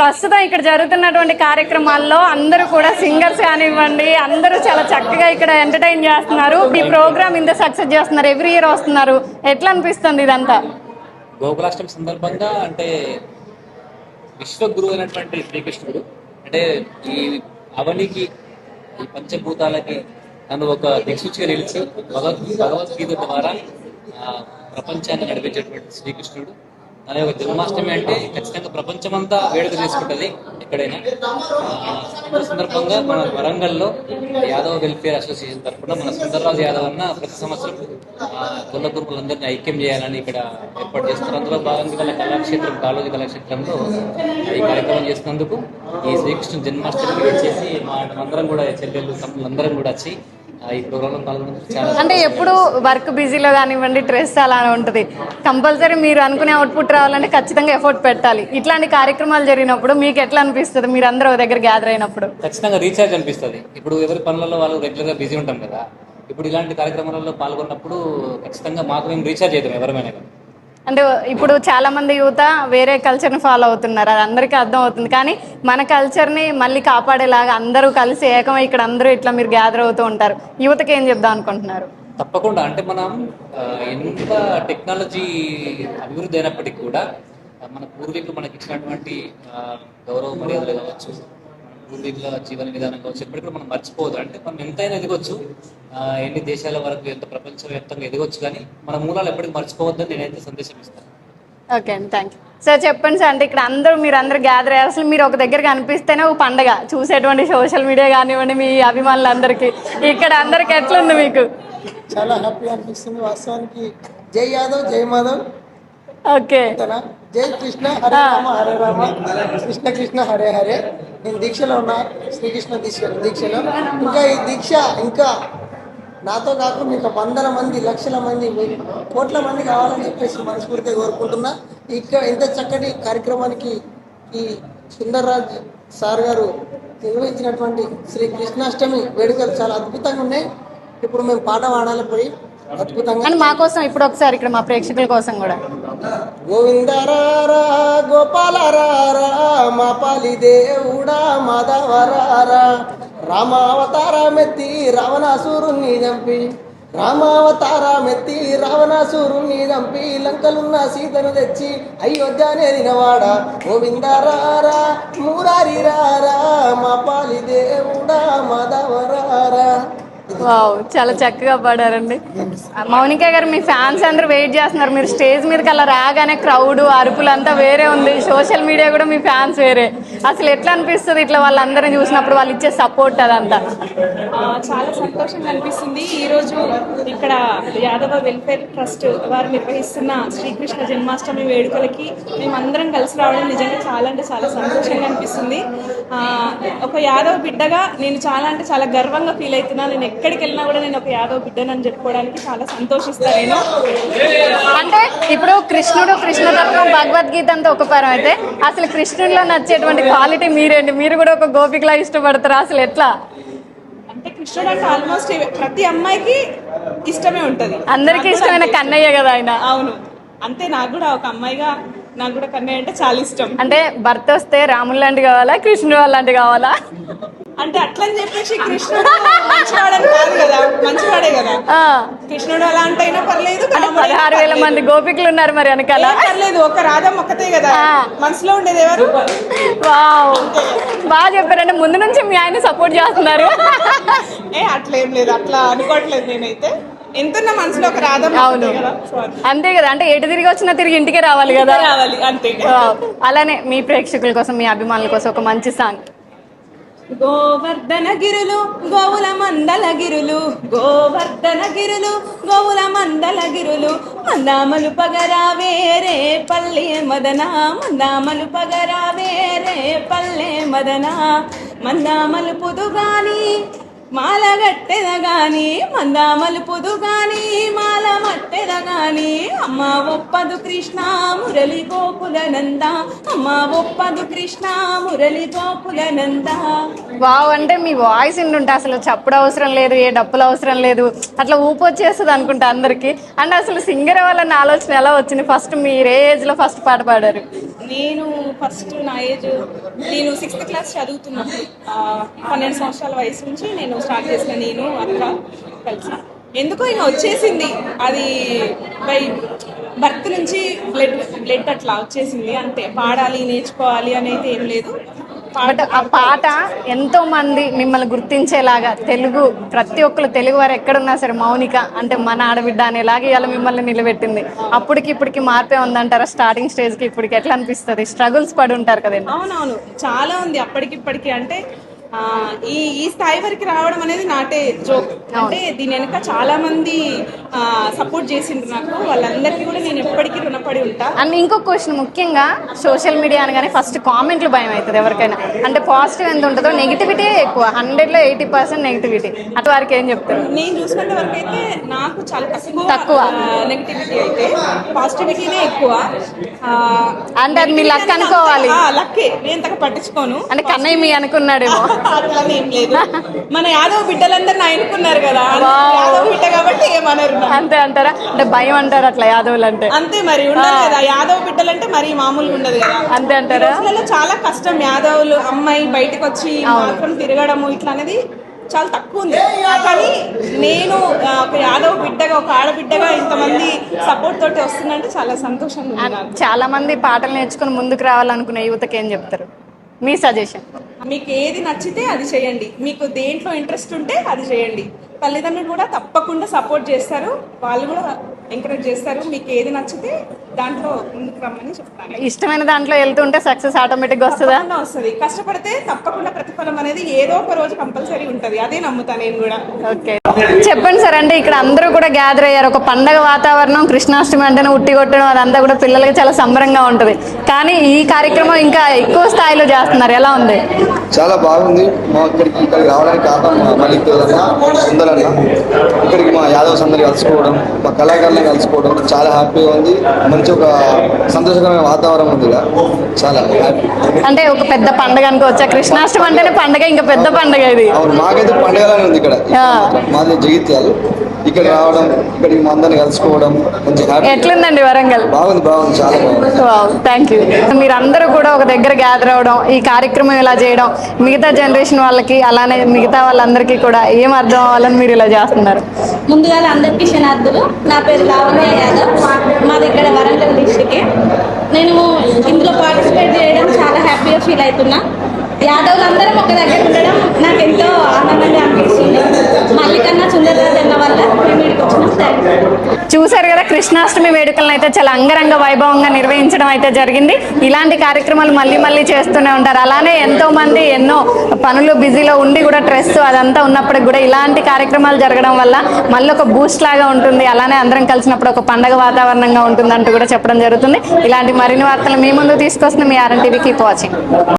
ప్రస్తుతం ఇక్కడ జరుగుతున్నటువంటి కార్యక్రమాల్లో అందరూ కూడా సింగర్స్ కానివ్వండి అందరూ చాలా చక్కగా ఇక్కడ ఎంటర్టైన్ చేస్తున్నారు. ఈ ప్రోగ్రామ్ ఇంత సక్సెస్ చేస్తున్నారు. ఎవ్రీ ఇయర్ వస్తున్నారు. ఎట్లా అనిపిస్తుంది ఇదంతా? గోకులాష్టమి సందర్భంగా అంటే విశ్వగురు అయినటువంటి శ్రీకృష్ణుడు అంటే ఈ అవనికి ఈ పంచభూతాలకి తను ఒక దిక్సూచిగా నిలిచి భగవద్ భగవద్గీత ద్వారా ప్రపంచాన్ని నడిపించేటువంటి శ్రీకృష్ణుడు. తన యొక్క జన్మాష్టమి అంటే ఖచ్చితంగా ప్రపంచమంతా వేడుక చేసుకుంటుంది ఎక్కడైనా. సందర్భంగా మన వరంగల్లో యాదవ్ వెల్ఫేర్ అసోసియేషన్ తరఫున మన సుందర్రాజు యాదవ్ అన్న ప్రతి సంవత్సరం కుల గురుకులందరినీ ఐక్యం చేయాలని ఇక్కడ ఏర్పాటు చేస్తున్నారు అందులో భాగంగా గల కళాక్షేత్రం కాళోజీ కళాక్షేత్రంలో ఈ కార్యక్రమం చేసినందుకు ఈ శ్రీకృష్ణ జన్మాష్టమి చేసి మా అందరం కూడా చెల్లెళ్ళు తమ్ముళ్ళు అందరం కూడా వచ్చి అంటే ఎప్పుడు వర్క్ బిజీలో కానివ్వండి స్ట్రెస్ అలా ఉంటుంది. కంపల్సరీ మీరు అనుకునే అవుట్పుట్ రావాలంటే ఖచ్చితంగా ఎఫర్ట్ పెట్టాలి. ఇట్లాంటి కార్యక్రమాలు జరిగినప్పుడు మీకు ఎట్లా అనిపిస్తుంది? మీరు అందరూ దగ్గర గ్యాదర్ అయినప్పుడు. ఖచ్చితంగా రీఛార్జ్ అనిపిస్తుంది. ఇప్పుడు ఎవరి పనులలో వాళ్ళు రెగ్యులర్గా బిజీ ఉంటాం కదా ఇప్పుడు ఇలాంటి కార్యక్రమాలలో పాల్గొన్నప్పుడు ఖచ్చితంగా మాకు మేము రీఛార్జ్ చేద్దాం ఎవరమైనా అంటే ఇప్పుడు చాలా మంది యువత వేరే కల్చర్ని ఫాలో అవుతున్నారు. అది అందరికీ అర్థం అవుతుంది. కానీ మన కల్చర్ని మళ్ళీ కాపాడేలాగా అందరూ కలిసి ఏకమై ఇక్కడ అందరూ ఇట్లా మీరు గ్యాదర్ అవుతూ ఉంటారు. యువతకి ఏం చెప్దాం అనుకుంటున్నారు? తప్పకుండా. అంటే మనం ఎంత టెక్నాలజీ అభివృద్ధి అయినప్పటికీ కూడా మన పూర్వీకులు మనకి ఇచ్చినటువంటి గౌరవ మర్యాదలు కావచ్చు పూర్వీకుల జీవన విధానం కావచ్చు ఎప్పటికీ కూడా మనం మర్చిపోవద్దు. అంటే మనం ఎంతైనా ఎదగొచ్చు. ఎన్ని దేశాల వరకు ఎంత ప్రపంచవ్యాప్తంగా ఎదగొచ్చు కానీ మన మూలాలు ఎప్పటికీ మర్చిపోవద్దని నేనైతే సందేశం ఇస్తాను. ఓకే అండి థ్యాంక్ యూ సార్ చెప్పండి సార్ అంటే ఇక్కడ అందరూ మీరు అందరూ గ్యాదర్ అయ్యారు అసలు మీరు ఒక దగ్గర కనిపిస్తేనే ఒక పండగ. చూసేటువంటి సోషల్ మీడియా కానివ్వండి మీ అభిమానులందరికీ. ఇక్కడ అందరికి ఎట్లుంది మీకు? చాలా హ్యాపీ అనిపిస్తుంది వాస్తవానికి. జై యాదవ్ జై మాధవ్. ఓకే. జై కృష్ణ హరే రామ హరే రామ. కృష్ణ కృష్ణ హరే హరే. నేను దీక్షలో ఉన్నా. శ్రీకృష్ణ దీక్ష దీక్షలో. ఇంకా ఈ దీక్ష ఇంకా నాతో కాకుండా ఇంకా వందల మంది లక్షల మంది కోట్ల మంది కావాలని చెప్పేసి మనస్ఫూర్తిగా కోరుకుంటున్నా. ఇక్కడ ఇంత చక్కటి కార్యక్రమానికి ఈ సుందర్రాజ్ సార్ గారు నిర్వహించినటువంటి శ్రీ కృష్ణాష్టమి వేడుకలు చాలా అద్భుతంగా ఉన్నాయి. ఇప్పుడు మేము పాట పాడాలి పోయి. అండ్ మా కోసం ఇప్పుడు ఒకసారి ఇక్కడ మా ప్రేక్షకుల కోసం కూడా. గోవిందరారా గోపాలరారా మా పాలి దేవుడా మాధవరారా. రామావతారమెత్తి రావణాసురుణ్ణి చంపి రామావతారమెత్తి రావణాసురుణ్ణి చంపి లంకలున్న సీతను తెచ్చి అయోధ్య నేదినవాడ గోవిందరారా మురారి రారా వావ్ చాలా చక్కగా పాడారండి. మౌనిక గారు మీ ఫ్యాన్స్ అందరూ వెయిట్ చేస్తున్నారు. మీరు స్టేజ్ మీదకి అలా రాగానే క్రౌడ్ అరుపులు అంతా వేరే ఉంది. సోషల్ మీడియా కూడా మీ ఫ్యాన్స్ వేరే. అసలు ఎట్లా అనిపిస్తుంది ఇట్లా వాళ్ళందరిని చూసినప్పుడు వాళ్ళు ఇచ్చే సపోర్ట్ అదంతా? ఆ, చాలా సంతోషంగా అనిపిస్తుంది. ఈరోజు ఇక్కడ యాదవ వెల్ఫేర్ ట్రస్ట్ వారు నిర్వహిస్తున్న శ్రీకృష్ణ జన్మాష్టమి వేడుకలకి మేమందరం కలిసి రావడం నిజంగా చాలా అంటే చాలా సంతోషంగా అనిపిస్తుంది. ఒక యాదవ బిడ్డగా నేను చాలా అంటే చాలా గర్వంగా ఫీల్ అవుతున్నాను నేను ఎక్కడికి వెళ్ళినా కూడా నేను ఒక యాదవ బిడ్డనని చెప్పుకోవడానికి చాలా సంతోషిస్తాను నేను. అంటే ఇప్పుడు కృష్ణుడు కృష్ణతత్వం భగవద్గీత అంతా ఒక పరం అయితే అసలు కృష్ణుడిలో నచ్చేటువంటి క్వాలిటీ మీరేంటి? మీరు కూడా ఒక గోపికలా ఇష్టపడతారా? అసలు ఎట్లా? అంటే కృష్ణుడు అంటే ఆల్మోస్ట్ ప్రతి అమ్మాయికి ఇష్టమే ఉంటుంది. అందరికీ ఇష్టమైన కన్నయ్య కదా ఆయన. అవును. అంతే నాకు కూడా ఒక అమ్మాయిగా నాకు కూడా కన్నయ్య అంటే చాలా ఇష్టం. అంటే భర్త వస్తే రాముడు లాంటి కావాలా కృష్ణుడు లాంటి కావాలా? అంటే అట్లని చెప్పేసి కృష్ణుడు మంచివాడని కాదు కదా మంచివాడే కదా. కృష్ణుడు అలా అంటే అయినా పర్లేదు పదహారు వేల మంది గోపికలు ఉన్నారు మరి వెనకాల. పర్లేదు ఒక రాధం ఒక్కతే కదా. మనసులో ఉండేది ఎవరు? వావ్. బాగా చెప్పారంటే ముందు నుంచి మీ ఆయన సపోర్ట్ చేస్తున్నారు. ఏ అట్లా ఏం లేదు అట్లా అనుకోవట్లేదు నేనైతే. ఎంతున్న మనసులో ఒక రాధం అవును. ఒక్కతే కదా? సో అది అంతే కదా అంటే ఎటు తిరిగి వచ్చినా తిరిగి ఇంటికే రావాలి కదా? రావాలి అంతే. అలానే మీ ప్రేక్షకుల కోసం మీ అభిమానుల కోసం ఒక మంచి సాంగ్ గోవర్ధన గిరులు గోవుల మందల గిరులు గోవర్ధన గిరులు గోవుల మందల గిరులు మందామలు పగరా వేరే పల్లె మదన మందామలు పగరా వేరే పల్లె మదన మందామలు పుదుగాని మాల గాని మందామలు పుదుగాని మా మట్టెద గాని అమ్మ ఒప్పదు కృష్ణ మురళి గోకుల నంద. అమ్మ ఒప్పదు కృష్ణ మురళి గోకుల నంద. వావ్ అంటే మీ వాయిస్ ఉంటే అసలు చప్పుడు అవసరం లేదు ఏ డప్పులు అవసరం లేదు. అట్లా ఊపు వచ్చేస్తుంది అనుకుంటా అందరికి. అంటే అసలు సింగర్ వాళ్ళని ఆలోచన ఎలా వచ్చింది? ఫస్ట్ మీరు ఏ ఏజ్లో ఫస్ట్ పాట పాడారు? నేను ఫస్ట్ నా ఏజ్ నేను సిక్స్త్ క్లాస్ చదువుతున్నప్పుడు ఆ, పన్నెండు సంవత్సరాల వయసు నుంచి నేను స్టార్ట్ చేసిన నేను అక్క కలిసి ఎందుకో ఇంకా వచ్చేసింది. అది బై బర్త్ నుంచి బ్లడ్ బ్లడ్ అట్లా వచ్చేసింది. అంతే పాడాలి నేర్చుకోవాలి అనేది ఏం లేదు. బట్ ఆ పాట ఎంతో మంది మిమ్మల్ని గుర్తించేలాగా తెలుగు ప్రతి ఒక్కరు తెలుగు వారు ఎక్కడున్నా సరే మౌనిక అంటే మన ఆడబిడ్డ అనేలాగా ఇవాళ మిమ్మల్ని నిలబెట్టింది. అప్పటికి ఇప్పటికి మార్పే ఉందంటారా? స్టార్టింగ్ స్టేజ్కి ఇప్పటికి ఎట్లా అనిపిస్తుంది? స్ట్రగుల్స్ పడి ఉంటారు కదండి. అవునవును చాలా ఉంది అప్పటికిప్పటికి అంటే ఈ ఈ స్థాయి వరకు రావడం అనేది నాటే జోక్ అంటే దీని వెనక చాలా మంది సపోర్ట్ చేసిండ్రు నాకు. వాళ్ళందరికీ కూడా నేను ఎప్పటికీ రుణపడి ఉంటా. అండ్ ఇంకొక క్వశ్చన్ ముఖ్యంగా సోషల్ మీడియా అనగానే ఫస్ట్ కామెంట్లు భయం అవుతుంది ఎవరికైనా. అంటే పాజిటివ్ ఎంత ఉంటుందో నెగిటివిటీ ఎక్కువ. హండ్రెడ్లో ఎయిటీ పర్సెంట్ నెగిటివిటీ అటు వారికి ఏం చెప్తారు? నేను చూసినంత వరకు అయితే నాకు చాలా తక్కువ తక్కువ. నెగిటివిటీ అయితే. పాజిటివిటీనే ఎక్కువ. అంటే అది మీ అనేది అనుకోవాలి. లక్కే నేను ఇంతగా పట్టించుకోను. అంటే కన్నయ్య మీ అనుకున్నాడేమో. అట్లానే ఏం లేదు. మన యాదవ్ బిడ్డలందరూ నా ఎన్నుకున్నారు కదా యాదవ్ బిడ్డ కాబట్టి ఏమనరు నన్ను. అంతే అంటారా? అంటే భయం అంటారు అట్లా యాదవులు అంటే. అంతే మరి ఉండదు కదా. యాదవ్ బిడ్డలంటే మరి మామూలుగా ఉండదు కదా. అంతే అంటారా? చాలా కష్టం. యాదవులు అమ్మాయి బయటకు వచ్చి మాత్రం తిరగడము ఇట్లా అనేది చాలా తక్కువ ఉంది. కానీ నేను ఒక యాదవ్ బిడ్డగా ఒక ఆడబిడ్డగా ఇంతమంది సపోర్ట్ తోటి వస్తుందంటే చాలా సంతోషంగా. చాలా మంది పాటలు నేర్చుకుని ముందుకు రావాలనుకునే యువతకి ఏం చెప్తారు? మీ సజెషన్ మీకు ఏది నచ్చితే అది చేయండి. మీకు దేంట్లో ఇంట్రెస్ట్ ఉంటే అది చేయండి. తల్లిదండ్రులు కూడా తప్పకుండా సపోర్ట్ చేస్తారు. వాళ్ళు కూడా ఎంకరేజ్ చేస్తారు. మీకు ఏది నచ్చితే దాంట్లో ముందుకు రమ్మని చెప్తాను. ఇష్టమైన దాంట్లో వెళ్తుంటే సక్సెస్ ఆటోమేటిక్గా వస్తుందా? వస్తుంది. కష్టపడితే తప్పకుండా ప్రతిఫలం అనేది ఏదో ఒక రోజు కంపల్సరీ ఉంటది. అదే నమ్ముతా నేను కూడా. ఓకే. చెప్పండి సార్ అంటే ఇక్కడ అందరూ కూడా గ్యాదర్ అయ్యారు. ఒక పండగ వాతావరణం కృష్ణాష్టమి అంటేనే ఉట్టి కొట్టడం అదంతా కూడా పిల్లలకి చాలా సంబరంగా ఉంటుంది. కానీ ఈ కార్యక్రమం ఇంకా ఎక్కువ స్థాయిలో చేస్తున్నారు. ఎలా ఉంది? చాలా బాగుంది. మా ఇక్కడికి ఇక్కడికి రావడానికి కారణం మా మలిక్ అన్న సుందరన్న ఇక్కడికి మా యాదవ్స్ అందరు కలుసుకోవడం మా కళాకారులను కలుసుకోవడం చాలా హ్యాపీగా ఉంది. మంచి ఒక సంతోషకరమైన వాతావరణం ఉంది ఇక్కడ చాలా హ్యాపీ. అంటే ఒక పెద్ద పండగ అనుకోవచ్చా కృష్ణాష్టమి అంటేనే పండగ ఇంకా పెద్ద పండగ ఇది. అవును మాకైతే పండుగలానే ఉంది ఇక్కడ. మాది జగిత్యాలు. ఇక్కడ రావడం ఇక్కడికి మా అందరిని కలుసుకోవడం హ్యాపీ ఎట్లుందండి వరంగల్? బాగుంది బాగుంది చాలా బాగుంది. థ్యాంక్ యూ మీరందరూ కూడా ఒక దగ్గర గ్యాదర్ అవడం ఈ కార్యక్రమం ఇలా చేయడం మిగతా జనరేషన్ వాళ్ళకి అలానే మిగతా వాళ్ళందరికీ కూడా ఏం అర్థం అవ్వాలని మీరు ఇలా చేస్తున్నారు? ముందుగా అందరికీ శనార్థులు. నా పేరు లావణ్య యాదవ్. మాది ఇక్కడ వరంగల్ డిస్టికే నేను ఇందులో పార్టిసిపేట్ చేయడం చాలా హ్యాపీగా ఫీల్ అవుతున్నా. యాదవులందరం ఒక దగ్గర ఉండడం నాకు ఎంతో ఆనందంగా అనిపిస్తుంది. మల్లికన్నా సుందరరాజ్ అన్న చూశారు కదా కృష్ణాష్టమి వేడుకలను అయితే చాలా అంగరంగ వైభవంగా నిర్వహించడం అయితే జరిగింది. ఇలాంటి కార్యక్రమాలు మళ్ళీ మళ్ళీ చేస్తూనే ఉంటారు. అలానే ఎంతో మంది ఎన్నో పనులు బిజీలో ఉండి కూడా స్ట్రెస్ అదంతా ఉన్నప్పటికి కూడా ఇలాంటి కార్యక్రమాలు జరగడం వల్ల మళ్ళీ ఒక బూస్ట్ లాగా ఉంటుంది. అలానే అందరం కలిసినప్పుడు ఒక పండగ వాతావరణంగా ఉంటుంది అంటూ కూడా చెప్పడం జరుగుతుంది. ఇలాంటి మరిన్ని వార్తలు మీ ముందు తీసుకొస్తుంది మీ ఆర్ఎన్ టీవీ కీప్ వాచింగ్